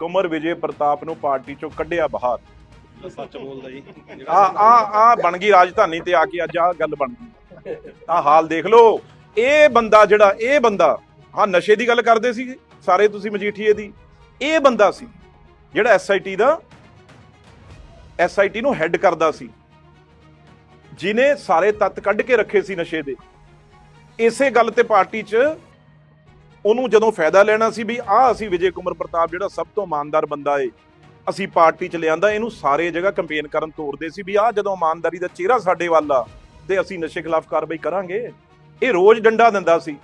ਕੁਮਰ ਵਿਜੇ ਪ੍ਰਤਾਪ ਨੂੰ ਪਾਰਟੀ ਚੋਂ ਕੱਢਿਆ ਬਾਹਰ। ਸੱਚ ਬੋਲਦਾ ਜੀ। ਆ ਆ ਆ ਬਣ ਗਈ ਰਾਜਧਾਨੀ ਤੇ ਆ ਕੇ ਅੱਜ ਆ ਗੱਲ ਬਣ ਗਈ। ਆ ਹਾਲ ਦੇਖ ਲਓ ਇਹ ਬੰਦਾ ਜਿਹੜਾ ਇਹ ਬੰਦਾ ਹਾਂ ਨਸ਼ੇ ਦੀ ਗੱਲ ਕਰਦੇ ਸੀ ਸਾਰੇ ਤੁਸੀਂ ਮਜੀਠੀਏ ਦੀ। ਇਹ ਬੰਦਾ ਸੀ ਜਿਹੜਾ ਐਸਆਈਟੀ ਦਾ ਐਸਆਈਟੀ ਨੂੰ ਹੈੱਡ ਕਰਦਾ ਸੀ। ਜਿਨੇ ਸਾਰੇ ਤੱਤ ਕੱਢ ਕੇ ਰੱਖੇ ਸੀ ਨਸ਼ੇ ਦੇ। ਇਸੇ ਗੱਲ ਤੇ ਪਾਰਟੀ 'ਚ ਉਹਨੂੰ ਜਦੋਂ ਫਾਇਦਾ ਲੈਣਾ ਸੀ ਵੀ ਆਹ ਅਸੀਂ ਵਿਜੇ ਕੁਮਰ ਪ੍ਰਤਾਪ ਜਿਹੜਾ ਸਭ ਤੋਂ ਇਮਾਨਦਾਰ ਬੰਦਾ ਏ, ਅਸੀਂ ਪਾਰਟੀ 'ਚ ਲਿਆਂਦਾ, ਇਹਨੂੰ ਸਾਰੇ ਜਗ੍ਹਾ ਕੰਪੇਨ ਕਰਨ ਤੋਰਦੇ ਸੀ ਵੀ ਆਹ ਜਦੋਂ ਇਮਾਨਦਾਰੀ ਦਾ ਚਿਹਰਾ ਸਾਡੇ ਵੱਲ ਆ, ਤੇ ਅਸੀਂ ਨਸ਼ੇ ਖਿਲਾਫ ਕਾਰਵਾਈ ਕਰਾਂਗੇ। ਇਹ ਰੋਜ਼ ਡੰਡਾ ਦਿੰਦਾ ਸੀ।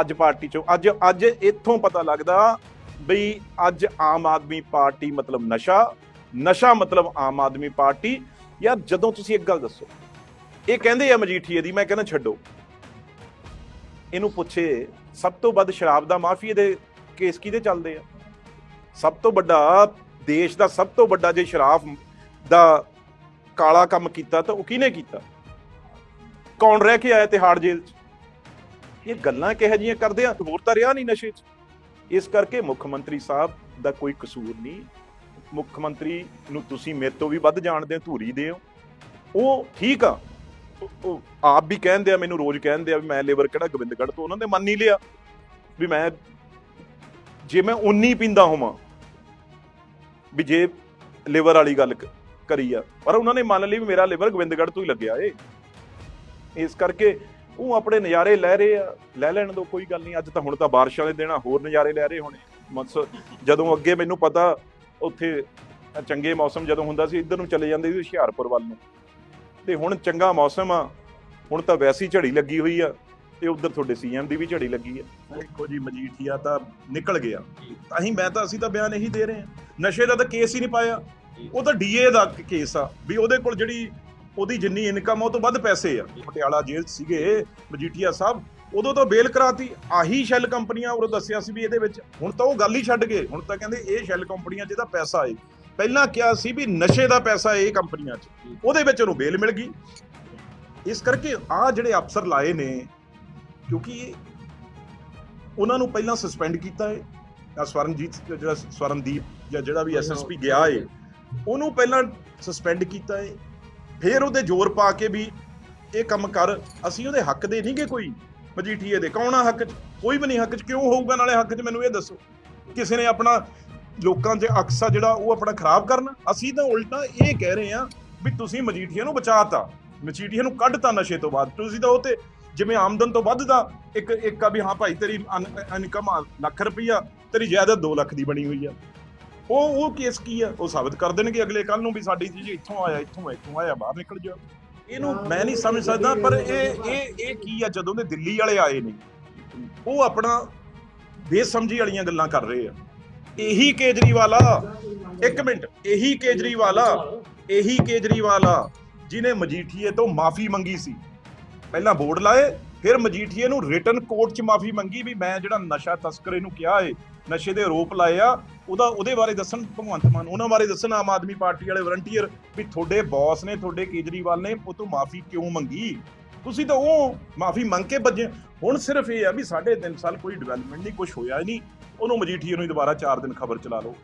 ਅੱਜ ਪਾਰਟੀ 'ਚੋਂ, ਅੱਜ ਅੱਜ ਇੱਥੋਂ ਪਤਾ ਲੱਗਦਾ ਬਈ ਅੱਜ ਆਮ ਆਦਮੀ ਪਾਰਟੀ ਮਤਲਬ ਨਸ਼ਾ ਨਸ਼ਾ ਮਤਲਬ ਆਮ ਆਦਮੀ ਪਾਰਟੀ। ਯਾਰ ਜਦੋਂ ਤੁਸੀਂ ਇੱਕ ਗੱਲ ਦੱਸੋ, ਇਹ ਕਹਿੰਦੇ ਆ ਮਜੀਠੀਏ ਦੀ, ਮੈਂ ਕਹਿੰਦਾ ਛੱਡੋ। ਇਹਨੂੰ ਪੁੱਛੇ, ਸਭ ਤੋਂ ਵੱਧ ਸ਼ਰਾਬ ਦਾ ਮਾਫੀਏ ਦੇ ਕੇਸ ਕਿਹਦੇ ਚੱਲਦੇ ਆ? ਸਭ ਤੋਂ ਵੱਡਾ ਦੇਸ਼ ਦਾ ਸਭ ਤੋਂ ਵੱਡਾ ਜੇ ਸ਼ਰਾਬ ਦਾ ਕਾਲਾ ਕੰਮ ਕੀਤਾ ਤਾਂ ਉਹ ਕਿਹਨੇ ਕੀਤਾ? ਕੌਣ ਰਹਿ ਕੇ ਆਇਆ ਤਿਹਾੜ ਜੇਲ੍ਹ 'ਚ? ਇਹ ਗੱਲਾਂ ਕਿਹੋ ਜਿਹੀਆਂ ਕਰਦੇ ਆ? ਹੋਰ ਤਾਂ ਰਿਹਾ ਨਹੀਂ ਨਸ਼ੇ 'ਚ। ਇਸ ਕਰਕੇ ਮੁੱਖ ਮੰਤਰੀ ਸਾਹਿਬ ਦਾ ਕੋਈ ਕਸੂਰ ਨਹੀਂ। ਮੁੱਖ ਮੰਤਰੀ ਨੂੰ ਤੁਸੀਂ ਮੇਰੇ ਤੋਂ ਵੀ ਵੱਧ ਜਾਣਦੇ ਹੋ, ਧੂਰੀ ਦੇ ਹੋ ਉਹ ਠੀਕ ਆ। ਉਹ- ਆਪ ਵੀ ਕਹਿੰਦੇ ਆ, ਮੈਨੂੰ ਰੋਜ਼ ਕਹਿੰਦੇ ਆ ਵੀ ਮੈਂ ਲੇਬਰ ਕਿਹੜਾ ਗੋਬਿੰਦਗੜ੍ਹ ਤੋਂ, ਉਹਨਾਂ ਨੇ ਮੰਨ ਹੀ ਲਿਆ ਵੀ ਮੈਂ ਜੇ ਮੈਂ 19 ਪੀਂਦਾ ਹੋਵਾਂ ਵੀ ਜੇ ਲੇਬਰ ਵਾਲੀ ਗੱਲ ਕਰੀ ਆ, ਪਰ ਉਹਨਾਂ ਨੇ ਮੰਨ ਲਈ ਵੀ ਮੇਰਾ ਲਿਵਰ ਗੋਬਿੰਦਗੜ੍ਹ ਤੋਂ ਹੀ ਲੱਗਿਆ ਏ। ਇਸ ਕਰਕੇ ਉਹ ਆਪਣੇ ਨਜ਼ਾਰੇ ਲੈ ਰਹੇ ਆ, ਲੈ ਲੈਣ ਦੋ, ਕੋਈ ਗੱਲ ਨਹੀਂ, ਅੱਜ ਤਾਂ ਹੁਣ ਤਾਂ ਬਾਰਿਸ਼ਾਂ ਦੇ ਦਿਨਾਂ ਹੋਰ ਨਜ਼ਾਰੇ ਲੈ ਰਹੇ ਹੋਣੇ। ਮਨਸ ਜਦੋਂ ਅੱਗੇ ਮੈਨੂੰ ਪਤਾ, ਉੱਥੇ ਚੰਗੇ ਮੌਸਮ ਜਦੋਂ ਹੁੰਦਾ ਸੀ, ਇੱਧਰ ਨੂੰ ਚਲੇ ਜਾਂਦੇ ਸੀ ਹੁਸ਼ਿਆਰਪੁਰ ਵੱਲ ਨੂੰ। ਤੇ ਹੁਣ ਚੰਗਾ ਮੌਸਮ ਆ। ਹੁਣ ਤਾਂ ਵੈਸੀ ਝੜੀ ਲੱਗੀ ਹੋਈ ਆ ਤੇ ਉਧਰ ਤੁਹਾਡੇ ਸੀਐਮ ਦੀ ਵੀ ਝੜੀ ਲੱਗੀ ਆ। ਦੇਖੋ ਜੀ, ਮਜੀਠੀਆ ਤਾਂ ਨਿਕਲ ਗਿਆ। ਤਾਂ ਹੀ ਮੈਂ ਤਾਂ, ਅਸੀਂ ਤਾਂ ਬਿਆਨ ਇਹੀ ਦੇ ਰਹੇ ਹਾਂ। ਨਸ਼ੇ ਦਾ ਤਾਂ ਕੇਸ ਹੀ ਨਹੀਂ ਪਾਇਆ। ਉਹ ਤਾਂ ਡੀਏ ਦਾ ਕੇਸ ਆ ਵੀ ਉਹਦੇ ਕੋਲ ਜਿਹੜੀ ਉਹਦੀ ਜਿੰਨੀ ਇਨਕਮ ਉਹ ਤੋਂ ਵੱਧ ਪੈਸੇ ਆ। ਪਟਿਆਲਾ ਜੇਲ੍ਹ 'ਚ ਸੀਗੇ ਮਜੀਠੀਆ ਸਾਹਿਬ, ਉਦੋਂ ਤਾਂ ਬੇਲ ਕਰਾਤੀ। ਆਹੀ ਸ਼ੈਲ ਕੰਪਨੀਆਂ ਉਹ ਦੱਸਿਆ ਸੀ ਵੀ ਇਹਦੇ ਵਿੱਚ। ਹੁਣ ਤਾਂ ਉਹ ਗੱਲ ਹੀ ਛੱਡ ਗਏ। ਹੁਣ ਤਾਂ ਕਹਿੰਦੇ ਇਹ ਸ਼ੈਲ ਕੰਪਨੀਆਂ ਜਿਹਦਾ ਪੈਸਾ ਏ ਪਹਿਲਾਂ ਕਿਹਾ ਸੀ ਵੀ ਨਸ਼ੇ ਦਾ ਪੈਸਾ ਇਹ ਕੰਪਨੀਆਂ 'ਚ। ਉਹਦੇ ਵਿੱਚ ਉਹਨੂੰ ਬੇਲ ਮਿਲ ਗਈ। ਇਸ ਕਰਕੇ ਆ ਜਿਹੜੇ ਅਫਸਰ ਲਾਏ ਨੇ ਕਿਉਂਕਿ ਉਹਨਾਂ ਨੂੰ ਪਹਿਲਾਂ ਸਸਪੈਂਡ ਕੀਤਾ ਹੈ। ਆ ਸਵਰਨਜੀਤ ਜਿਹੜਾ ਸਵਰਨਦੀਪ ਜਾਂ ਜਿਹੜਾ ਵੀ ਐਸਐਸਪੀ ਗਿਆ ਏ ਉਹਨੂੰ ਪਹਿਲਾਂ ਸਸਪੈਂਡ ਕੀਤਾ ਏ ਫਿਰ ਉਹਦੇ ਜ਼ੋਰ ਪਾ ਕੇ ਵੀ ਇਹ ਕੰਮ ਕਰ। ਅਸੀਂ ਉਹਦੇ ਹੱਕ ਦੇ ਨਹੀਂਗੇ ਕੋਈ। ਮਜੀਠੀਏ ਦੇ ਕੌਣ ਹੱਕ 'ਚ? ਕੋਈ ਵੀ ਨਹੀਂ ਹੱਕ 'ਚ। ਕਿਉਂ ਹੋਊਗਾ? ਨਾਲੇ ਹੱਕ 'ਚ ਮੈਨੂੰ ਇਹ ਦੱਸੋ। ਕਿਸੇ ਨੇ ਆਪਣਾ ਲੋਕਾਂ 'ਚ ਅਕਸਾ ਜਿਹੜਾ ਉਹ ਆਪਣਾ ਖਰਾਬ ਕਰਨਾ। ਅਸੀਂ ਤਾਂ ਉਲਟਾ ਇਹ ਕਹਿ ਰਹੇ ਹਾਂ ਵੀ ਤੁਸੀਂ ਮਜੀਠੀਆ ਨੂੰ ਬਚਾਤਾ। ਮਜੀਠੀਆ ਨੂੰ ਕੱਢਤਾ ਨਸ਼ੇ ਤੋਂ ਬਾਅਦ। ਤੁਸੀਂ ਤਾਂ ਉਹ ਤੇ ਜਿਵੇਂ ਆਮਦਨ ਤੋਂ ਵੱਧ ਦਾ ਇੱਕ ਇੱਕ ਆ ਵੀ ਹਾਂ ਭਾਈ ਤੇਰੀ ਇਨਕਮ ਲੱਖ ਰੁਪਈਆ, ਤੇਰੀ ਜਾਇਦਾਦ 2 ਲੱਖ ਦੀ ਬਣੀ ਹੋਈ ਆ। ਉਹ ਉਹ ਕੇਸ ਕੀ ਆ? ਉਹ ਸਾਬਤ ਕਰ ਦੇਣਗੇ ਅਗਲੇ ਕੱਲ ਨੂੰ ਵੀ ਸਾਡੀ ਚੀਜ਼ ਇੱਥੋਂ ਆਇਆ, ਇੱਥੋਂ ਇੱਥੋਂ ਆਇਆ, ਬਾਹਰ ਨਿਕਲ ਜਾ ਇਹਨੂੰ ਮੈਂ ਨਹੀਂ ਸਮਝ ਸਕਦਾ, ਪਰ ਇਹ ਇਹ ਇਹ ਕੀ ਆ ਜਦੋਂ ਦੇ ਦਿੱਲੀ ਵਾਲੇ ਆਏ ਨੇ। ਉਹ ਆਪਣਾ ਬੇਸਮਝੀ ਵਾਲੀਆਂ ਗੱਲਾਂ ਕਰ ਰਹੇ ਆ। ਇਹੀ ਕੇਜਰੀਵਾਲ ਆ। ਇੱਕ ਮਿੰਟ, ਇਹੀ ਕੇਜਰੀਵਾਲ ਆ, ਇਹੀ ਕੇਜਰੀਵਾਲ ਆ ਜਿਨੇ ਮਜੀਠੀਏ ਤੋਂ ਮਾਫੀ ਮੰਗੀ ਸੀ। ਪਹਿਲਾਂ ਬੋਰਡ ਲਾਏ, ਫਿਰ ਮਜੀਠੀਏ ਨੂੰ ਰਿਟਨ ਕੋਰਟ 'ਚ ਮਾਫੀ ਮੰਗੀ ਵੀ ਮੈਂ ਜਿਹੜਾ ਨਸ਼ਾ ਤਸਕਰੇ ਨੂੰ ਕਿਹਾ ਏ, ਨਸ਼ੇ ਦੇ ਆਰੋਪ ਲਾਏ ਆ, ਉਹਦਾ ਉਹਦੇ ਬਾਰੇ ਦੱਸਣ ਭਗਵੰਤ ਮਾਨ, ਉਹਨਾਂ ਬਾਰੇ ਦੱਸਣ ਆਮ ਆਦਮੀ ਪਾਰਟੀ ਵਾਲੇ ਵਲੰਟੀਅਰ ਵੀ ਤੁਹਾਡੇ ਬੌਸ ਨੇ, ਤੁਹਾਡੇ ਕੇਜਰੀਵਾਲ ਨੇ ਉਹ ਤੋਂ ਮਾਫੀ ਕਿਉਂ ਮੰਗੀ? ਤੁਸੀਂ ਤਾਂ ਉਹ ਮਾਫੀ ਮੰਗ ਕੇ ਭੱਜੇ। ਹੁਣ ਸਿਰਫ ਇਹ ਆ ਵੀ ਸਾਢੇ ਤਿੰਨ ਸਾਲ ਕੋਈ ਡਿਵੈਲਪਮੈਂਟ ਨਹੀਂ ਕੁਝ ਹੋਇਆ ਹੀ ਨਹੀਂ। ਉਹਨੂੰ ਮਜੀਠੀਏ ਨੂੰ ਹੀ ਦੁਬਾਰਾ 4 ਦਿਨ ਖਬਰ ਚਲਾ ਲਓ।